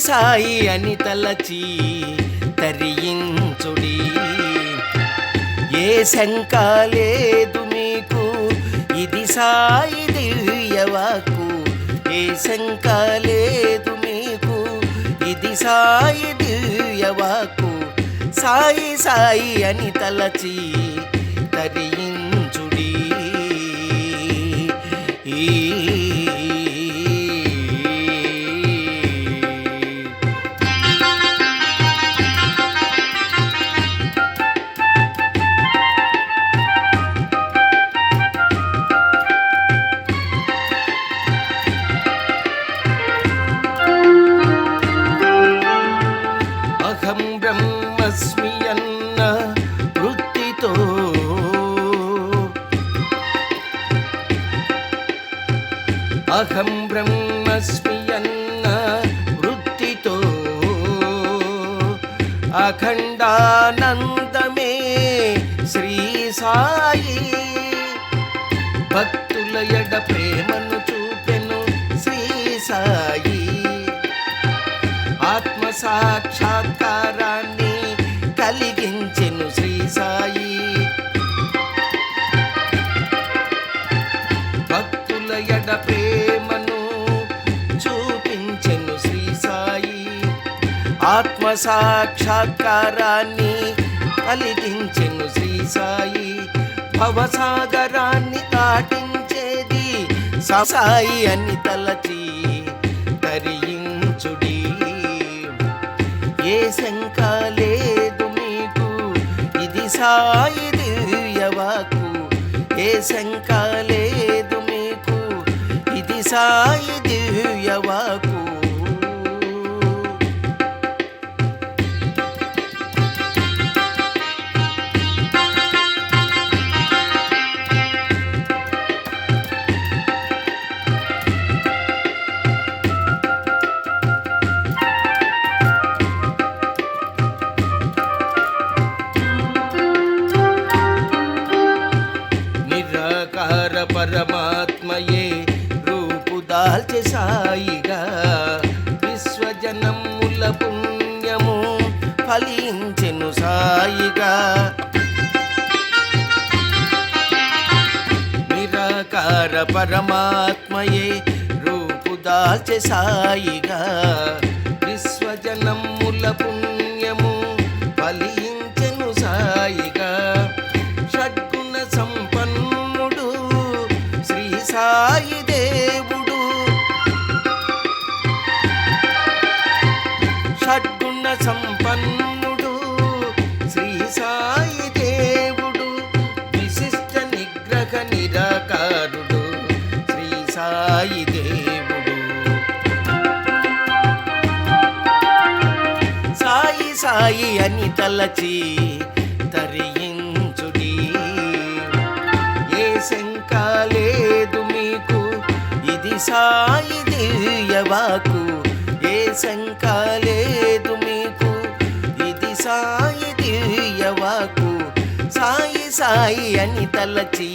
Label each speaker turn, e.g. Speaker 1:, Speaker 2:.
Speaker 1: సాయి అని తలచి తరించుడి ఏ శంక లేదు మీకు ఇది సాయి దివ్యవాకు ఏ శంక లేదు మీకు ఇది సాయి దివ్యవాకు సాయి సాయి అని తలచి తరించుడి ఈ అహం బ్రహ్మస్మి అన్న వృత్తితో అఖండానందమే శ్రీ సాయి. భక్తుల ఎడ ప్రేమను చూపెను శ్రీ సాయి. ఆత్మ సాక్షాత్కారాన్ని కలిగించిన ఆత్మ సాక్షాత్కారాన్ని కలిగించెను శ్రీ సాయి. భవసాగరాన్ని దాటించేది సాయి అని తలచి తరించుడి ఏ శంక లేదు మీకు ఇది సాయి దివ్యవాకు. ఏ శంక నిరాకార పరమాత్మయే రూపుదాల్చె సాయిగా. విశ్వజనముల పుణ్యము ఫలించెను సాయిగా. నిరాకార పరమాత్మయే రూపుదాల్చె సాయిగా. విశ్వజనముల పుణ్యము ఫలించెను సాయిగా. సాయి దేవుడు. షడ్గుణ సంపన్నుడు శ్రీ సాయి దేవుడు. విశిష్ట నిగ్రహ నిరాకారుడు శ్రీ సాయి దేవుడు. సాయి సాయి అని తలచి తరించుడి ఇది సాయి దివ్యవాకు ఏ శంక లేదు మీకు. ఇది సాయి దివ్యవాకు సాయి సాయి అని తలచి